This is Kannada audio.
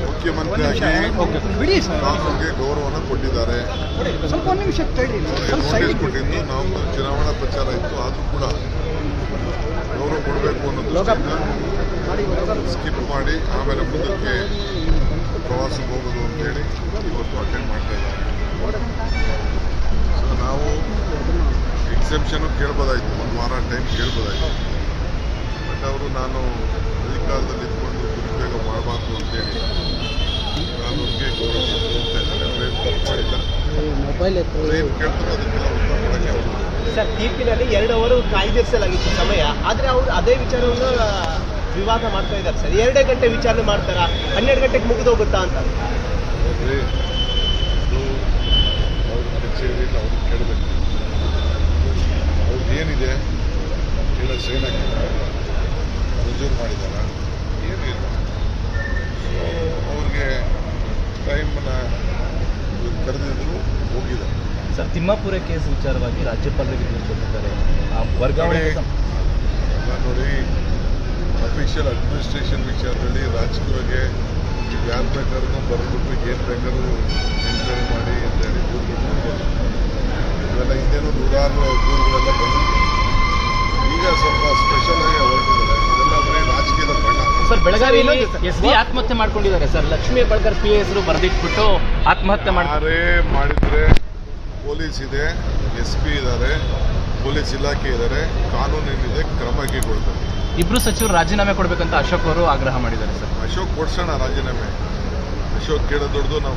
ಮುಖ್ಯಮಂತ್ರಿಯಾಗಿ ಕಾನೂನಿಗೆ ಗೌರವವನ್ನು ಕೊಟ್ಟಿದ್ದಾರೆ ನೋಟಿಸ್ ಕೊಟ್ಟಿದ್ದು ನಾವು ಚುನಾವಣಾ ಪ್ರಚಾರ ಇತ್ತು ಆದರೂ ಕೂಡ ಗೌರವ ಕೊಡಬೇಕು ಅನ್ನೋದು ಸ್ಕಿಪ್ ಮಾಡಿ ಆಮೇಲೆ ಮುಂದಕ್ಕೆ ಪ್ರವಾಸಕ್ಕೆ ಹೋಗೋದು ಅಂತೇಳಿ ಇವತ್ತು ಅಟೆಂಡ್ ಮಾಡ್ತಾ ಇದ್ದಾರೆ ನಾವು ಎಕ್ಸೆಪ್ಷನ್ನು ಕೇಳ್ಬೋದಾಯ್ತು ಒಂದು ವಾರ ಟೈಮ್ ಕೇಳ್ಬೋದಾಯ್ತು ನಾನು ಅಧಿಕಾರದಲ್ಲಿ ಇದ್ಕೊಂಡು ದುರುಪಯೋಗ ಮಾಡಬಾರ್ದು ಅಂತೇಳಿ ಕಾನೂನಿಗೆ ಗೌರವ ತಪ್ಪು ಮಾಡಿಲ್ಲ. ಮೊಬೈಲ್ ಏನು ಕೇಳ್ತಾರೋ ಅದಕ್ಕೆಲ್ಲ ಉತ್ತರ ಕೊಡೋಕ್ಕೆ ಅವರು ಸರ್ ತೀರ್ಪಿನಲ್ಲಿ ಎರಡು ಅವರು ಕಾಯ್ದಿರಿಸಲಾಗಿತ್ತು ಸಮಯ. ಆದ್ರೆ ಅವರು ಅದೇ ವಿಚಾರವನ್ನು ವಿವಾದ ಮಾಡ್ತಾ ಇದ್ದಾರೆ ಸರ್. ಎರಡೇ ಗಂಟೆ ವಿಚಾರಣೆ ಮಾಡ್ತಾರಾ? ಹನ್ನೆರಡು ಗಂಟೆಗೆ ಮುಗಿದೋಗುತ್ತಾ ಅಂತ. ಅವ್ರ ಕಚೇರಿಯಲ್ಲಿ ಅವ್ರು ಕೇಳಬೇಕು. ಅವ್ರದ್ದು ಏನಿದೆ? ಎಲ್ಲ ಸೇನಾ ಹಾಕಿದ್ದಾರೆ ರುಜೂರು ಮಾಡಿದಾರ ಇಲ್ಲ ಸೊ ಅವ್ರಿಗೆ ಟೈಮನ್ನ ಕರೆದಿದ್ರು ಹೋಗಿದ್ದಾರೆ ಸರ್ ತಿಮ್ಮಾಪುರ ಕೇಸ್ ವಿಚಾರವಾಗಿ ರಾಜ್ಯಪಾಲರಿಗೆ ತಿಳಿಸಿದ್ದಾರೆ ಆ ವರ್ಗಾವಣೆ ನೋಡಿ, ನೋಡಿ ಅಫಿಷಿಯಲ್ ಅಡ್ಮಿನಿಸ್ಟ್ರೇಷನ್ ವಿಚಾರದಲ್ಲಿ ರಾಜಕೀಯವಾಗಿ ಯಾರು ಬೇಕಾದ್ರೂ ಬರ್ಬಿಟ್ಟು ಏನು ಬೇಕಾದ್ರೂ ಎನ್ಕ್ವೈರಿ ಮಾಡಿ ಅಂತ ಹೇಳಿ ದೂರು ಬಿಟ್ಬಿಡ್ಬೋದು ಇವೆಲ್ಲ ಹಿಂದೇನೂ ನೂರಾರು ದೂರುಗಳೆಲ್ಲ ಬಂದಿದೆ. ಈಗ ಸ್ವಲ್ಪ sir Belagavi sir. S D ಆತ್ಮಹತ್ಯೆ ಮಾಡ್ಕೊಂಡಿದ್ದಾರೆ ಸರ್. ಲಕ್ಷ್ಮೀ ಹೆಬ್ಬಾಳ್ಕರ್ ಪಿ ಹೆಸರು ಬರೆದಿಟ್ಬಿಟ್ಟು ಆತ್ಮಹತ್ಯೆ ಮಾಡ್ತಾರೆ ಮಾಡಿದ್ರೆ ಪೊಲೀಸ್ ಇದೆ ಎಸ್ ಪಿ ಇದ್ದಾರೆ ಪೊಲೀಸ್ ಇಲಾಖೆ ಇದ್ದಾರೆ ಕಾನೂನಿನಿದೆ ಕ್ರಮ ಕೈಗೊಳ್ತಾರೆ. ಇಬ್ರು ಸಚಿವರು ರಾಜೀನಾಮೆ ಕೊಡಬೇಕಂತ ಅಶೋಕ್ ಅವರು ಆಗ್ರಹ ಮಾಡಿದ್ದಾರೆ ಸರ್. ಅಶೋಕ್ ಕೊಡ್ಸೋಣ ರಾಜೀನಾಮೆ. ಅಶೋಕ್ ಕೇಳೋದೊಡ್ದು ನಾವು